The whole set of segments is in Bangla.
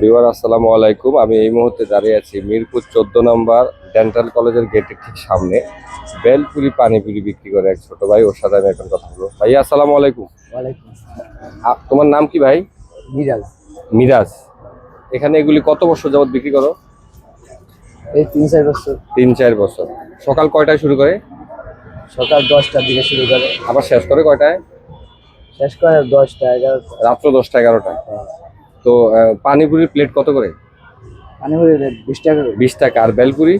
বিবার আসসালামু আলাইকুম। আমি এই মুহূর্তে দাঁড়িয়ে আছি মিরপুর চোদ্দ নম্বর ডেন্টাল কলেজের গেটের ঠিক সামনে। বেলপুরি পানিপুরি বিক্রি করে এক ছোট ভাই ওর সাথে আমি এখন কথা বলব। ভাইয়া আসসালামু আলাইকুম। তোমার নাম কি ভাই? মিরাজ। মিরাজ। এখানে এগুলি কত বছর যাবত বিক্রি করো? এই তিন চার বছর। তিন চার বছর। সকাল কয়টায় শুরু করে? সকাল দশটার দিকে শুরু করে। আবার শেষ করে কয়টায়? শেষ করে দশটা এগারোটা। রাত্র দশটা এগারোটায় তো পানিপুরির প্লেট কত করে? পানি ভরি বিশ টাকা বিশ টাকা। আর বেলপুরি?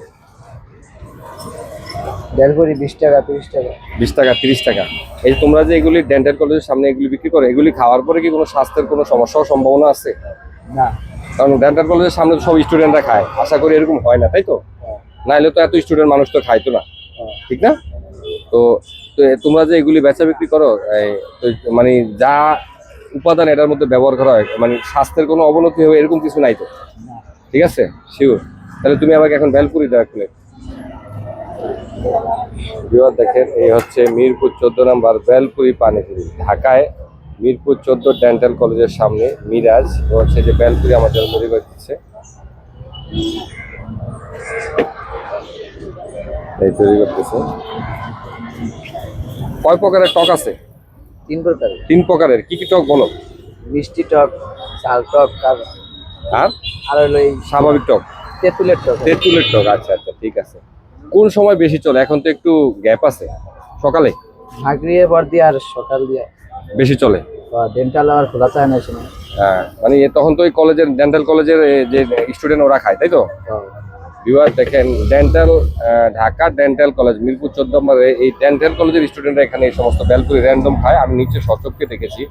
ভরি বিশ টাকা তিরিশ টাকা। বিশ টাকা তিরিশ টাকা। এই তোমরা যে এগুলি ডেন্টাল কলেজের সামনে এগুলি বিক্রি করো এগুলি খাওয়ার পরে কি কোনো স্বাস্থ্যের কোনো সমস্যা হওয়ার সম্ভাবনা আছে? না। কারণ ডেন্টাল কলেজের সামনে সব স্টুডেন্টরা খায়। আশা করি এরকম হয় না তাই তো? হ্যাঁ, নাহলে তো এত স্টুডেন্ট মানুষ তো খাইতো না। হ্যাঁ। ঠিক না? তো তোমরা যে এগুলি বেচা বিক্রি করো তো মানে যা উপাদান এটার মধ্যে ব্যবহার করা হয়। মানে স্বাস্থ্যের কোনো অবনতি হবে এরকম কিছু নাই তো? ঠিক আছে? শিওর তাহলে তুমি আমাকে এখন বেলপুরি দেওয়া খুলে বিহার দেখেন, এই হচ্ছে মিরপুর চোদ্দ নাম্বার বেলপুরি পানিপুরি। ঢাকায় মিরপুর চোদ্দ ডেন্টাল কলেজের সামনে মিরাজ। হচ্ছে যে বেলপুরি আমার তৈরি করে দিচ্ছে। এই তৈরি করতেছে। কয় প্রকারের টক আছে? তিন প্রকারের। তিন প্রকারের। কি কি টক বলো? মিষ্টি টক ঝাল টক আর আর? আর হলো এই স্বাভাবিক টক। তেঁতুলের টক। তেঁতুলের টক আচ্ছা আচ্ছা ঠিক আছে। কোন সময় বেশি চলে? এখন তো একটু গ্যাপ আছে। সকালে? ঝাঁকড়িয়ে পর দিয়ে আর সকাল দিয়ে। বেশি চলে? ডেন্টাল আর খোলা চায় না হ্যাঁ মানে তখন তো ওই কলেজের ডেন্টাল কলেজের যে স্টুডেন্ট ওরা খায় তাই তো? ভিউয়ার দেখেন dental Dhaka dental college Mirpur চোদ্দ নম্বরে। এই ডেন্টাল কলেজের স্টুডেন্টরা এখানে এই সমস্ত বেলপুরি র্যান্ডম খায়। আমি নিচে সচককে দেখেছি।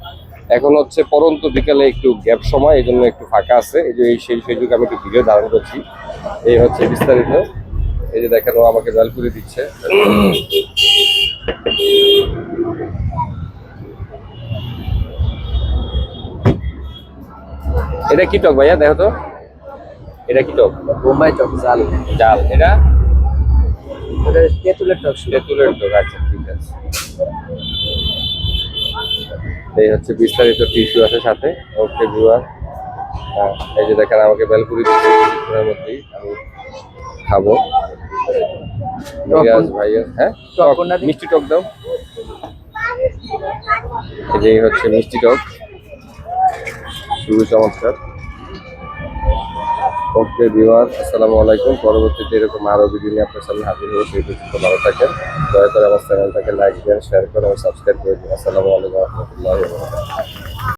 এখন হচ্ছে পরন্ত বিকেলে একটু গ্যাপ সময়, এই জন্য একটু ফাঁকা আছে। এই যে এই সেই সেই যুগে আমি একটু ভিডিও ধারণ করছি। এই হচ্ছে বিস্তারিত। এই যে দেখেন, ও আমাকে বেলপুরি দিচ্ছে। এটা কি টক ভাইয়া? দেখো তো। এটা কি টক? বোম্বাই টক জাল। জাল এটা? ওটা তেঁতুলের টক তেঁতুলের টক আচ্ছা ঠিক আছে। এই হচ্ছে বিস্তারিত টিস্যু আছে সাথে। ওকে ভিউয়ার এই যে দেখেন আমাকে বেলপুরি দিচ্ছে কিছুক্ষণের মধ্যেই আমি খাব। হ্যাঁ? মিষ্টি টক দাও। এই যে হচ্ছে মিষ্টি টক। খুবই চমৎকার। ওকে বিওয়ার আসসালামু আলাইকুম। পরবর্তীতে এরকম আরও ভিডিও নিয়ে আপনার সামনে হাজির হবে। সেই পর্যন্ত ভালো থাকেন। দয়া করে আমার চ্যানেলটাকে লাইক দেন শেয়ার করেন সাবস্ক্রাইব করে দিন। আসসালামু আলাইকুম রহমতুল্লাহ